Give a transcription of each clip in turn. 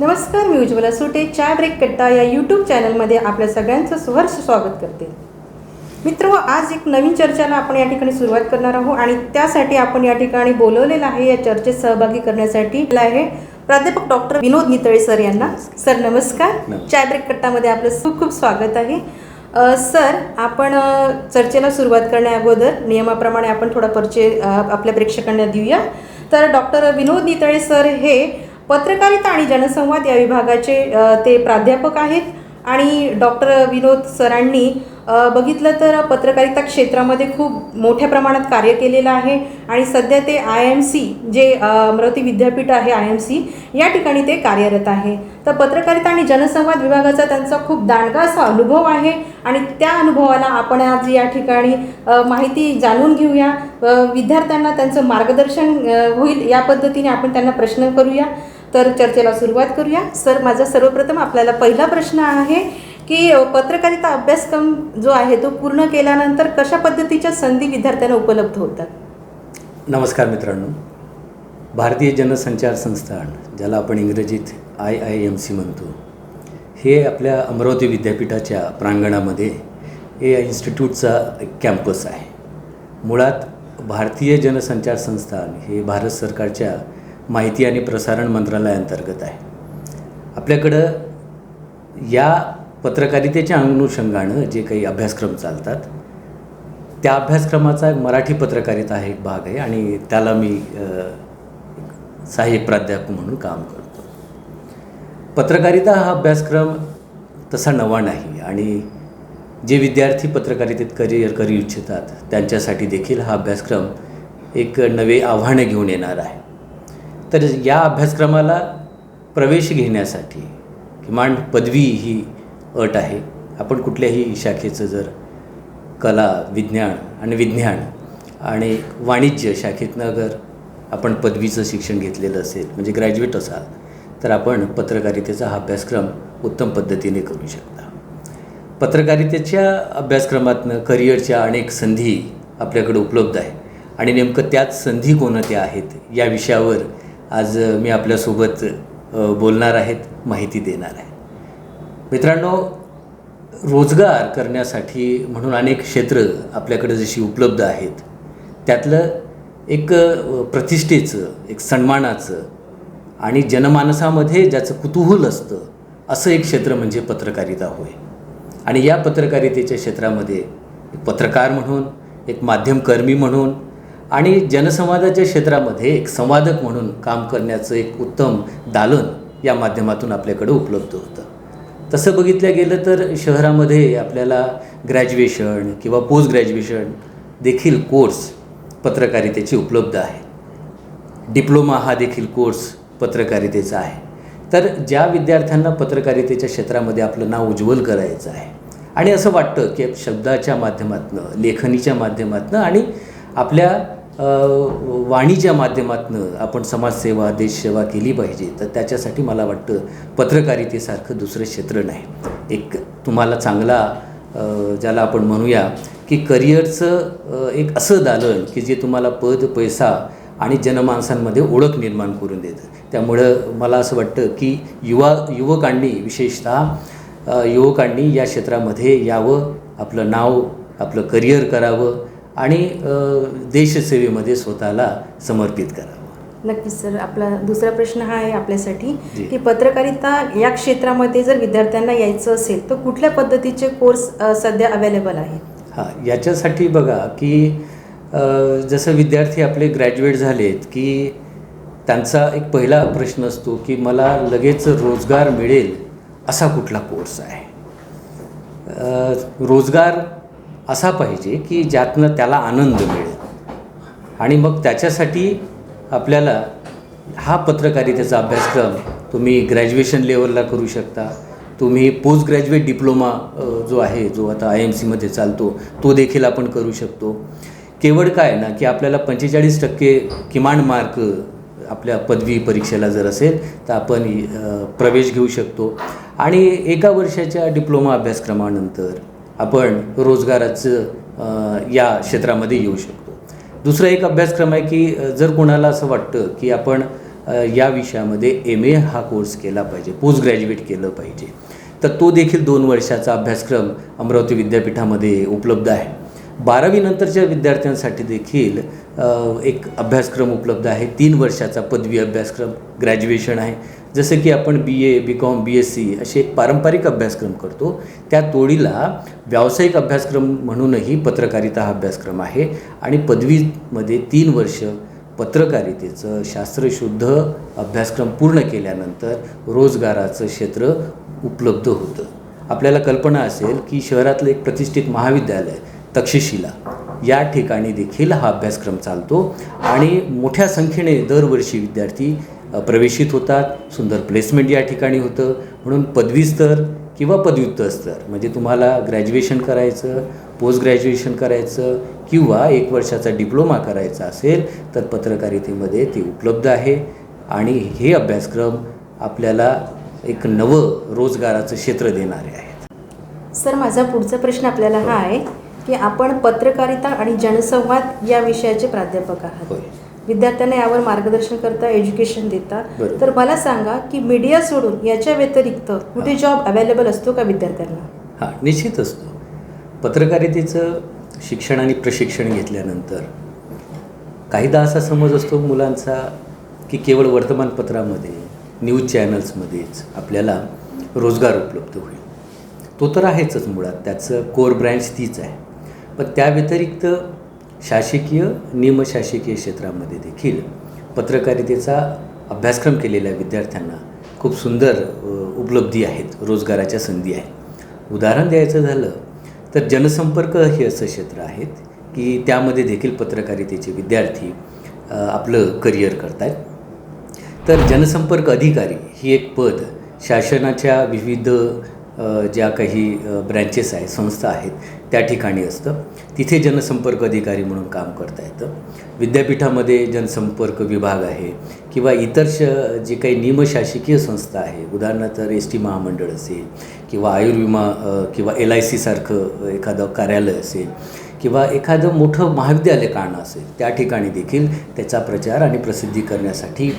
नमस्कार मी उज्ज्वला सुटे. चाय ब्रेक कट्टा या यूट्यूब चॅनलमध्ये आपल्या सगळ्यांचं सहर्ष स्वागत करते. मित्र आज एक नवीन चर्चेला आपण या ठिकाणी सुरुवात करणार आहोत आणि त्यासाठी आपण या ठिकाणी बोलवलेलं आहे. या चर्चेत सहभागी करण्यासाठी आहे प्राध्यापक डॉक्टर विनोद नितळे सर यांना. सर नमस्कार. चाय ब्रेक कट्टामध्ये आपलं खूप खूप स्वागत आहे. सर आपण चर्चेला सुरुवात करण्या अगोदर नियमाप्रमाणे आपण थोडा परिचय आपल्या प्रेक्षकांना देऊया. तर डॉक्टर विनोद नितळे सर हे पत्रकारिता आणि जनसंवाद या विभागाचे ते प्राध्यापक आहेत. आणि डॉक्टर विनोद सरांनी बघितलं तर पत्रकारिता क्षेत्रामध्ये खूप मोठ्या प्रमाणात कार्य केलेलं आहे. आणि सध्या ते आय एम सी जे अमरावती विद्यापीठ आहे आय एम सी या ठिकाणी ते कार्यरत आहे. तर पत्रकारिता आणि जनसंवाद विभागाचा त्यांचा खूप दांडगा असा अनुभव आहे. आणि त्या अनुभवाला आपण आज या ठिकाणी माहिती जाणून घेऊया. विद्यार्थ्यांना त्यांचं मार्गदर्शन होईल या पद्धतीने आपण त्यांना प्रश्न करूया. तर चर्चेला सुरुवात करूया. सर माझा सर्वप्रथम आपल्याला पहिला प्रश्न आहे की पत्रकारिता अभ्यासक्रम जो आहे तो पूर्ण केल्यानंतर कशा पद्धतीच्या संधी विद्यार्थ्यांना उपलब्ध होतात? नमस्कार मित्रांनो. भारतीय जनसंचार संस्थान ज्याला आपण इंग्रजीत आय आय एम सी म्हणतो हे आपल्या अमरावती विद्यापीठाच्या प्रांगणामध्ये हे इन्स्टिट्यूटचा एक कॅम्पस आहे. मुळात भारतीय जनसंचार संस्थान हे भारत सरकारच्या माहिती आणि प्रसारण मंत्रालयाअंतर्गत आहे. आपल्याकडं या पत्रकारितेच्या अनुषंगानं जे काही अभ्यासक्रम चालतात त्या अभ्यासक्रमाचा एक मराठी पत्रकारिता हा एक भाग आहे आणि त्याला मी सहाय्यक प्राध्यापक म्हणून काम करतो. पत्रकारिता हा अभ्यासक्रम तसा नवा नाही आणि जे विद्यार्थी पत्रकारितेत करिअर करू इच्छितात त्यांच्यासाठी देखील हा अभ्यासक्रम एक नवे आव्हानं घेऊन येणार आहे. तर या अभ्यासक्रमाला प्रवेश घेण्यासाठी किमान पदवी ही अट आहे. आपण कुठल्याही शाखेचं जर कला विज्ञान आणि विज्ञान आणि वाणिज्य शाखेतनं अगर आपण पदवीचं शिक्षण घेतलेलं असेल म्हणजे ग्रॅज्युएट असाल तर आपण पत्रकारितेचा हा अभ्यासक्रम उत्तम पद्धतीने करू शकता. पत्रकारितेच्या अभ्यासक्रमातनं करिअरच्या अनेक संधी आपल्याकडे उपलब्ध आहे आणि नेमकं त्याच संधी कोणत्या आहेत या विषयावर आज मी आपल्यासोबत बोलणार आहेत माहिती देणार आहे मित्रांनो रोजगार करण्यासाठी म्हणून अनेक क्षेत्र आपल्याकडे जशी उपलब्ध आहेत त्यातलं एक प्रतिष्ठेचं एक सन्मानाचं आणि जनमानसामध्ये ज्याचं कुतूहल असतं असं एक क्षेत्र म्हणजे पत्रकारिता होय. आणि या पत्रकारितेच्या क्षेत्रामध्ये एक पत्रकार म्हणून एक माध्यमकर्मी म्हणून आणि जनसंवादाच्या क्षेत्रामध्ये एक संवादक म्हणून काम करण्याचं एक उत्तम दालन या माध्यमातून आपल्याकडे उपलब्ध होतं. तसं बघितलं गेलं तर शहरामध्ये आपल्याला ग्रॅज्युएशन किंवा पोस्ट ग्रॅज्युएशन देखील कोर्स पत्रकारितेचे उपलब्ध आहे. डिप्लोमा हा देखील कोर्स पत्रकारितेचा आहे. तर ज्या विद्यार्थ्यांना पत्रकारितेच्या क्षेत्रामध्ये आपलं नाव उज्ज्वल करायचं आहे आणि असं वाटतं की शब्दाच्या माध्यमातनं लेखनीच्या माध्यमातनं आणि आपल्या वाणीच्या माध्यमातून आपण समाजसेवा देशसेवा केली पाहिजे तर त्याच्यासाठी मला वाटतं पत्रकारितेसारखं दुसरं क्षेत्र नाही. एक तुम्हाला चांगला ज्याला आपण म्हणूया की करिअरचं एक असं दालन की जे तुम्हाला पद पैसा आणि जनमानसांमध्ये ओळख निर्माण करून देतं. त्यामुळं मला असं वाटतं की युवा युवकांनी विशेषतः युवकांनी या क्षेत्रामध्ये यावं आपलं नाव आपलं करिअर करावं आणि देशसेवेमध्ये स्वतःला समर्पित करावं. नक्कीच सर. आपला दुसरा प्रश्न हा आहे आपल्यासाठी. की पत्रकारिता या क्षेत्रामध्ये जर विद्यार्थ्यांना यायचं असेल तर कुठल्या पद्धतीचे कोर्स सध्या अवेलेबल आहेत? हां याच्यासाठी बघा की जसं विद्यार्थी आपले ग्रॅज्युएट झालेत की त्यांचा एक पहिला प्रश्न असतो की मला लगेच रोजगार मिळेल असा कुठला कोर्स आहे? रोजगार असा पाहिजे की ज्यातनं त्याला आनंद मिळेल. आणि मग त्याच्यासाठी आपल्याला हा पत्रकारितेचा अभ्यासक्रम तुम्ही ग्रॅज्युएशन लेवलला करू शकता. तुम्ही पोस्ट ग्रॅज्युएट डिप्लोमा जो आहे जो आता आय एम सीमध्ये चालतो तो देखील आपण करू शकतो. केवळ काय ना की आपल्याला पंचेचाळीस टक्के किमान मार्क आपल्या पदवी परीक्षेला जर असेल तर आपण प्रवेश घेऊ शकतो. आणि एका वर्षाच्या डिप्लोमा अभ्यासक्रमानंतर आपण रोजगाराचं या क्षेत्रामध्ये येऊ शकतो. दुसरा एक अभ्यासक्रम आहे की जर कोणाला असं वाटतं की आपण या विषयामध्ये एम ए हा कोर्स केला पाहिजे पोस्ट ग्रॅज्युएट केलं पाहिजे तर तो देखील दोन वर्षाचा अभ्यासक्रम अमरावती विद्यापीठामध्ये उपलब्ध आहे. बारावीनंतरच्या विद्यार्थ्यांसाठी देखील एक अभ्यासक्रम उपलब्ध आहे. तीन वर्षाचा पदवी अभ्यासक्रम ग्रॅज्युएशन आहे. जसं की आपण B A B Com B S C असे एक पारंपरिक अभ्यासक्रम करतो त्या तोडीला व्यावसायिक अभ्यासक्रम म्हणूनही पत्रकारिता हा अभ्यासक्रम आहे. आणि पदवीमध्ये तीन वर्ष पत्रकारितेचं शास्त्रशुद्ध अभ्यासक्रम पूर्ण केल्यानंतर रोजगाराचं क्षेत्र उपलब्ध होतं. आपल्याला कल्पना असेल की शहरातलं एक प्रतिष्ठित महाविद्यालय तक्षशिला या ठिकाणी देखील हा अभ्यासक्रम चालतो. आणि मोठ्या संख्येने दरवर्षी विद्यार्थी प्रवेशित होतात. सुंदर प्लेसमेंट या ठिकाणी होतं. म्हणून पदवी स्तर किंवा पदव्युत्तर स्तर म्हणजे तुम्हाला ग्रॅज्युएशन करायचं पोस्ट ग्रॅज्युएशन करायचं किंवा एक वर्षाचा डिप्लोमा करायचा असेल तर पत्रकारितेमध्ये ते उपलब्ध आहे. आणि हे अभ्यासक्रम आपल्याला एक नवं रोजगाराचं क्षेत्र देणारे आहेत. सर माझा पुढचा प्रश्न आपल्याला हा आहे की आपण पत्रकारिता आणि जनसंवाद या विषयाचे प्राध्यापक आहात. विद्यार्थ्यांना यावर मार्गदर्शन करता एज्युकेशन देता. तर मला सांगा की मीडिया सोडून याच्या व्यतिरिक्त कुठे जॉब अवेलेबल असतो का विद्यार्थ्यांना? हां निश्चित असतो. पत्रकारितेचं शिक्षण आणि प्रशिक्षण घेतल्यानंतर काहीदा असा समज असतो मुलांचा की केवळ वर्तमानपत्रामध्ये न्यूज चॅनल्समध्येच आपल्याला रोजगार उपलब्ध होईल. तो तर आहेचच मुळात त्याचं कोर ब्रँच तीच आहे. पण त्या व्यतिरिक्त शासकीय निमशासकीय क्षेत्रामध्ये देखील पत्रकारितेचा अभ्यासक्रम केलेल्या विद्यार्थ्यांना खूप सुंदर उपलब्धी आहेत रोजगाराच्या संधी आहेत. उदाहरण द्यायचं झालं तर जनसंपर्क हे असं क्षेत्र आहेत की त्यामध्ये देखील पत्रकारितेचे विद्यार्थी आपलं करिअर करत आहेत तर जनसंपर्क अधिकारी ही एक पद शासनाच्या विविध ज्या काही ब्रँचेस आहेत संस्था आहेत त्या ठिकाणी असतं. तिथे जनसंपर्क अधिकारी म्हणून काम करता येतं. विद्यापीठामध्ये जनसंपर्क विभाग आहे किंवा इतर श जे काही निमशासकीय संस्था आहे उदाहरणार्थ एस टी महामंडळ असेल किंवा आयुर्विमा किंवा एल आय सीसारखं एखादं कार्यालय असेल किंवा एखादं मोठं महाविद्यालय काढणं असेल त्या ठिकाणी देखील त्याचा प्रचार आणि प्रसिद्धी करण्यासाठी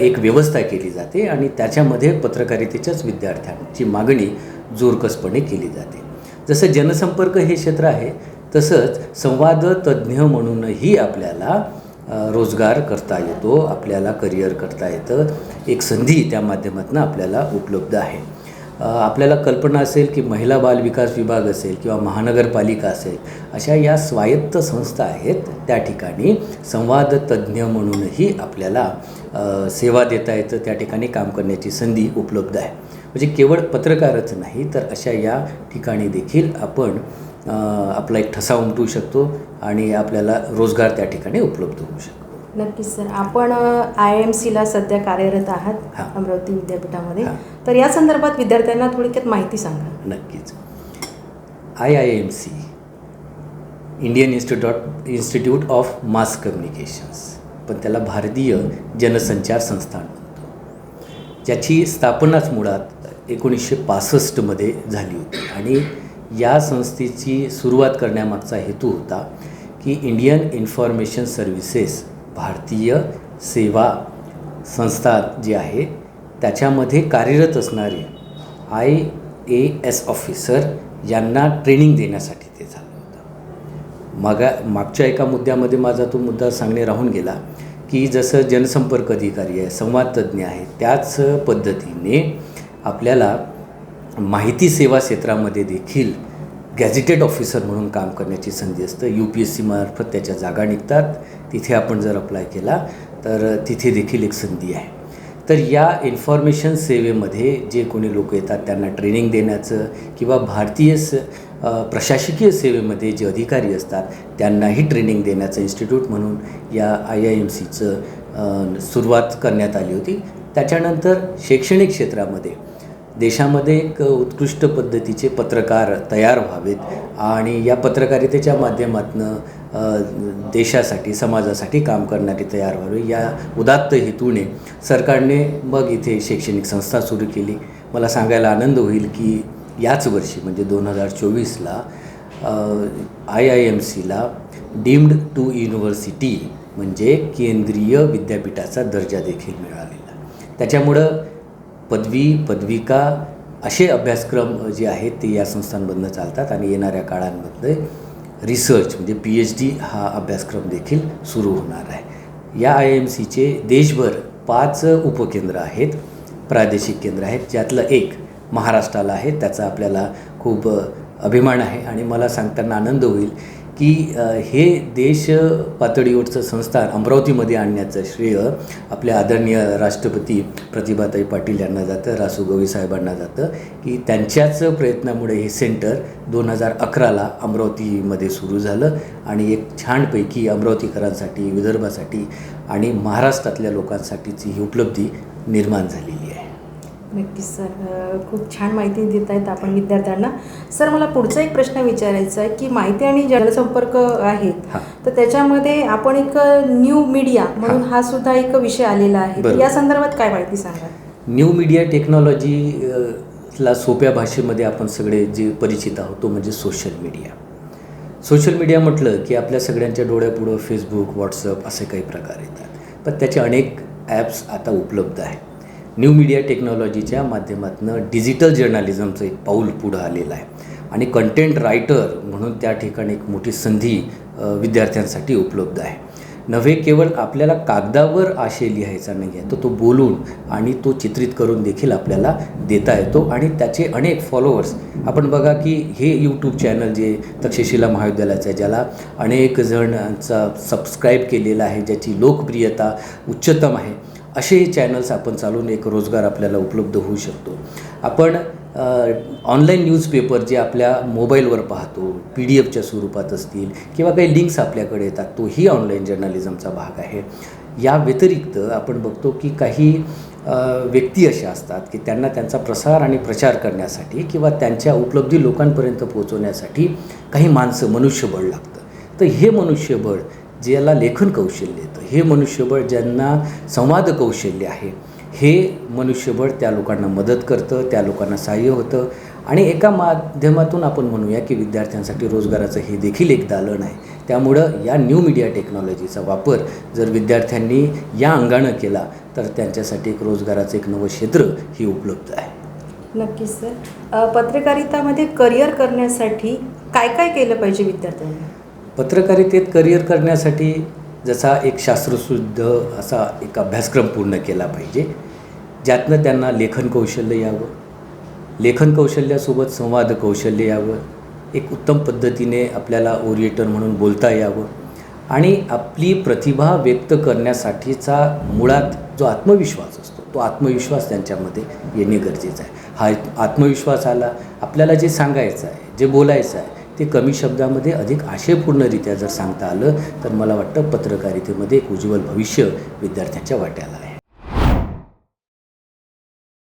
एक व्यवस्था केली जाते आणि त्याच्यामध्ये पत्रकारितेच्याच विद्यार्थ्यांची मागणी जोरकसपणे केली जाते. जसं जनसंपर्क हे क्षेत्र आहे तसंच संवाद तज्ज्ञ म्हणूनही आपल्याला रोजगार करता येतो आपल्याला करिअर करता येतं. एक संधी त्या माध्यमातून आपल्याला उपलब्ध आहे. आपल्याला कल्पना असेल की महिला बाल विकास विभाग असेल किंवा महानगरपालिका असेल अशा या स्वायत्त संस्था आहेत त्या ठिकाणी संवाद तज्ज्ञ म्हणूनही आपल्याला सेवा देता येतं. त्या ठिकाणी काम करण्याची संधी उपलब्ध आहे. म्हणजे केवळ पत्रकारच नाही तर अशा या ठिकाणी देखील आपण आपला एक ठसा उमटू शकतो आणि आपल्याला रोजगार त्या ठिकाणी उपलब्ध होऊ शकतो. नक्कीच सर. आपण आय एम सीला सध्या कार्यरत आहात हां. अमरावती विद्यापीठामध्ये. तर या संदर्भात विद्यार्थ्यांना थोडक्यात माहिती सांगा. नक्कीच. I I M C Indian institute institute of mass communications पण त्याला भारतीय जनसंचार संस्थान म्हणतो. ज्याची स्थापनाच मुळात एकोणीसशे पासष्टमध्ये झाली होती. आणि या संस्थेची सुरुवात करण्यामागचा हेतू होता की इंडियन इन्फॉर्मेशन सर्व्हिसेस भारतीय सेवा संस्था जी आहे त्याच्यामध्ये कार्यरत असणारे आय ए एस ऑफिसर यांना ट्रेनिंग देण्यासाठी ते झालं होतं. मागा मागच्या एका मुद्द्यामध्ये माझा तो मुद्दा सांगणे राहून गेला की जसं जनसंपर्क अधिकारी आहे संवाद तज्ज्ञ आहे त्याच पद्धतीने आपल्याला माहिती सेवा क्षेत्रामध्ये देखील गॅझेटेड ऑफिसर म्हणून काम करण्याची संधी असतं. यू पी एस सीमार्फत त्याच्या जागा निघतात. तिथे आपण जर अप्लाय केला तर तिथे देखील एक संधी आहे. तर या इन्फॉर्मेशन सेवेमध्ये जे कोणी लोक येतात त्यांना ट्रेनिंग देण्याचं किंवा भारतीय स प्रशासकीय सेवेमध्ये जे अधिकारी असतात त्यांनाही ट्रेनिंग देण्याचं इन्स्टिट्यूट म्हणून या आय आय एम सीचं सुरुवात करण्यात आली होती. त्याच्यानंतर शैक्षणिक क्षेत्रामध्ये देशामध्ये एक उत्कृष्ट पद्धतीचे पत्रकार तयार व्हावेत आणि या पत्रकारितेच्या माध्यमातून देशासाठी समाजासाठी काम करणारे तयार व्हावे. या उदात्त हेतूने सरकारने मग इथे शैक्षणिक संस्था सुरू केली. मला सांगायला आनंद होईल की याच वर्षी म्हणजे दोन हजार चोवीसला आय आय एम सीला डीम्ड टू युनिव्हर्सिटी म्हणजे केंद्रीय विद्यापीठाचा दर्जा देखील मिळालेला. त्याच्यामुळं पदवी पदविका असे अभ्यासक्रम जे आहेत ते या संस्थांमधनं चालतात आणि येणाऱ्या काळांमध्ये रिसर्च म्हणजे पी एच डी हा अभ्यासक्रम देखील सुरू होणार आहे. या आय एम सीचे देशभर पाच उपकेंद्र आहेत प्रादेशिक केंद्र आहेत ज्यातलं एक महाराष्ट्राला आहे. त्याचा आपल्याला खूप अभिमान आहे आणि मला सांगताना आनंद होईल की हे देश पातळीवरचं संस्थान अमरावतीमध्ये आणण्याचं श्रेय आपल्या आदरणीय राष्ट्रपती प्रतिभाताई पाटील यांना जातं रासू गवई साहेबांना जातं की त्यांच्याच प्रयत्नामुळे हे सेंटर दोन हजार अकराला अमरावतीमध्ये सुरू झालं आणि एक छानपैकी अमरावतीकरांसाठी विदर्भासाठी आणि महाराष्ट्रातल्या लोकांसाठीची ही उपलब्धी निर्माण झालेली आहे. नक्कीच सर. खूप छान माहिती देत आहेत आपण विद्यार्थ्यांना. सर मला पुढचा एक प्रश्न विचारायचा आहे की माहिती आणि जनसंपर्क आहेत तर त्याच्यामध्ये आपण एक न्यू मीडिया म्हणून हा. सुद्धा एक विषय आलेला आहे. या संदर्भात काय माहिती सांगा न्यू मीडिया टेक्नॉलॉजी ला सोप्या भाषेमध्ये आपण सगळे जे परिचित आहोत तो म्हणजे सोशल मीडिया. सोशल मीडिया म्हटलं की आपल्या सगळ्यांच्या डोळ्यापुढं फेसबुक व्हॉट्सअप असे काही प्रकार येतात. पण त्याचे अनेक ॲप्स आता उपलब्ध आहेत. न्यू मीडिया टेक्नॉलॉजीच्या माध्यमातून डिजिटल जर्नालिझमचं एक पाऊल पुढं आलेलं आहे. आणि कंटेंट रायटर म्हणून त्या ठिकाणी एक मोठी संधी विद्यार्थ्यांसाठी उपलब्ध आहे. नव्हे केवळ आपल्याला कागदावर आशय लिहायचा नाही आहे तर तो बोलून आणि तो चित्रित करून देखील आपल्याला देता येतो. आणि त्याचे अनेक फॉलोअर्स आपण बघा की हे यूट्यूब चॅनल जे तक्षशिला महाविद्यालयाचं आहे ज्याला अनेक जणांचा सबस्क्राईब केलेला आहे ज्याची लोकप्रियता उच्चतम आहे असे चॅनल्स आपण चालून एक रोजगार आपल्याला उपलब्ध होऊ शकतो. आपण ऑनलाईन न्यूजपेपर जे आपल्या मोबाईलवर पाहतो पी डी एफच्या स्वरूपात असतील किंवा काही लिंक्स आपल्याकडे येतात तोही ऑनलाईन जर्नलिझमचा भाग आहे. या व्यतिरिक्त आपण बघतो की काही व्यक्ती अशा असतात की त्यांना त्यांचा प्रसार आणि प्रचार करण्यासाठी किंवा त्यांच्या उपलब्धी लोकांपर्यंत पोहोचवण्यासाठी काही माणसं मनुष्यबळ लागतं. तर हे मनुष्यबळ ज्याला लेखन कौशल्य येतं. हे मनुष्यबळ ज्यांना संवाद कौशल्य आहे हे मनुष्यबळ त्या लोकांना मदत करतं त्या लोकांना सहाय्य होतं. आणि एका माध्यमातून आपण म्हणूया की विद्यार्थ्यांसाठी रोजगाराचं हे देखील एक दालन आहे. त्यामुळं या न्यू मीडिया टेक्नॉलॉजीचा वापर जर विद्यार्थ्यांनी या अंगानं केला तर त्यांच्यासाठी एक रोजगाराचं एक नवं क्षेत्र ही उपलब्ध आहे. नक्कीच सर. पत्रकारितामध्ये करिअर करण्यासाठी काय काय केलं पाहिजे विद्यार्थ्यांनी? पत्रकारितेत करिअर करण्यासाठी जसा एक शास्त्रशुद्ध असा एक अभ्यासक्रम पूर्ण केला पाहिजे ज्यातनं त्यांना लेखन कौशल्य यावं लेखन कौशल्यासोबत संवाद कौशल्य यावं एक उत्तम पद्धतीने आपल्याला ओरिएटर म्हणून बोलता यावं आणि आपली प्रतिभा व्यक्त करण्यासाठीचा मुळात जो आत्मविश्वास असतो तो आत्मविश्वास त्यांच्यामध्ये येणे गरजेचं आहे. हा आत्मविश्वास आला आपल्याला जे सांगायचं आहे जे बोलायचं आहे ते कमी शब्दामध्ये अधिक आशयपूर्णरित्या जर सांगता आलं तर मला वाटतं पत्रकारितेमध्ये एक उज्ज्वल भविष्य विद्यार्थ्यांच्या वाट्याला आहे.